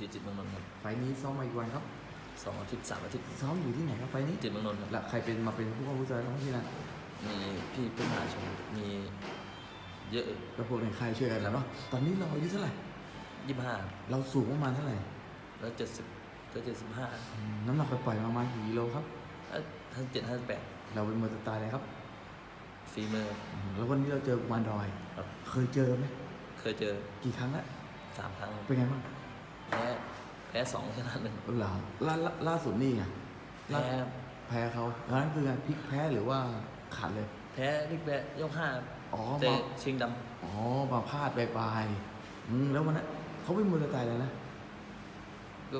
ทีจิตรเมืองนนท์ครับไฟล์นี้ซ้อมมาอีกวันครับสองอาทิตย์สามอาทิตย์ซ้อมอยู่ที่ไหนครับไฟล์นี้จิตรเมืองนนท์ครับแล้วใครเป็นมาเป็นผู้ว่าผู้ช่วยน้องที่นั่นมีพี่เพื่อนมหาชนมีเยอะแล้วพวกในค่ายช่วยกันแล้วเนาะตอนนี้เราอายุเท่าไหร่ยี่สิบห้าเราสูงประมาณเท่าไหร่แล้วเจ็ดสิบแล้วเจ็ดสิบห้าอืมน้ำหนักปล่อยๆประมาณกี่กิโลครับห้าเจ็ดห้าแปดเราเป็นมวยสไตล์อะไรครับฝีมืออืมแล้ววันนี้เราเจอกุมารดอยครับเคยเจอไหม เคยเจอ กี่ครั้งแล้วสามครั้ง เป็นไงบ้าง แพ้แพ้สองชนะหนึ่งเหรอล่าล่าล่าสุดนี่ไงล่าแพ้แพ้เขาตอนนั้นคือไงพลิกแพ้หรือว่าขาดเลย แพ้นี่แพ้ยกห้าอ๋อเตะมาชิงดอ๋อมาพลาดไปปลายๆอืมแล้ววันนั้นเขาเป็นมวยสไตล์อะไรนะำก็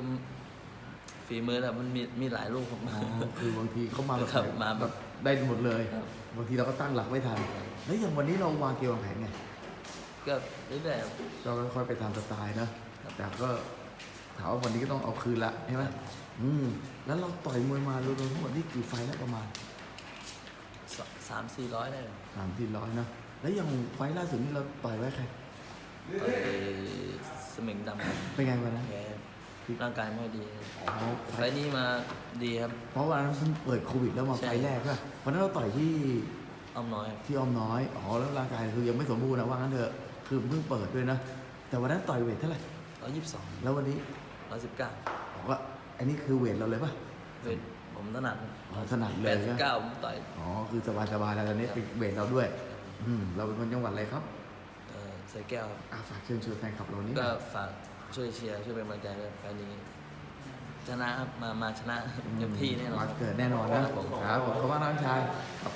ฝีมือแหละมันมีมีหลายลูกครับอ๋อคือบางทีเขามาแบบครับมาแบบ ได้หมดเลยครับบางทีเราก็ตั้งหลักไม่ทันแล้วอย่างวันนี้เราวางเกมวางแผนไง ก็เรื่อยๆครับ เราก็ค่อยไปตามสไตล์นะ แต่ก็ ถามว่าวันนี้ก็ต้องเอาคืนละใช่ไหมอืมแล้วเราต่อยมวยมารวมๆทั้งหมดนี่กี่ไฟล์แล้วประมาณสสามสี่ร้อยได้เลยสามสี่ร้อยนะแล้วอย่างไฟล์ล่าสุดนี่เราต่อยไว้ใครต่อยสมิงดำครับเป็นไงวันนั้นแพ้ร่างกายไม่ดีอ๋อไฟไฟล์นี้มาดีครับ เพราะวันนั้นเพิ่งเปิดโควิดแล้วมาใช่ไฟล์แรกก็วันนั้นเราต่อยที่อ้อมน้อยครับที่ออมน้อยอ๋อแล้วร่างกายคือยังไม่สมบูรณ์นะว่างั้นเถอะคือเพิ่งเปิดด้วยนะแต่วันนั้นต่อยเวทเท่าไหร่ร้อยยี่สิบสองแล้ววันนี้ ร้อยสิบเก้าบอกว่าอันนี้คือเวทเราเลยป่ะเป็นผมถนัดอ๋อถนัดเลแปยดสิบนะเก้าผมต่อยอ๋อคือสบายๆแล้วตอนนี้เป็นเวทเราด้วย อืมเราเป็นคนจังหวัดอะไรครับเอ่อใส่แก้วครับอาฝากเชิญชวนแฟนคลับเรานี่ก็ฝากช่วยเชียร์ช่วยเป็นกำลังใจด้วยไฟล์นี้ชนะครับมามาชนะเต็มที่แน่นอนมาครับเกิดแน่นอนนะครับผมครับผมขอบคุณมากน้องชายครับ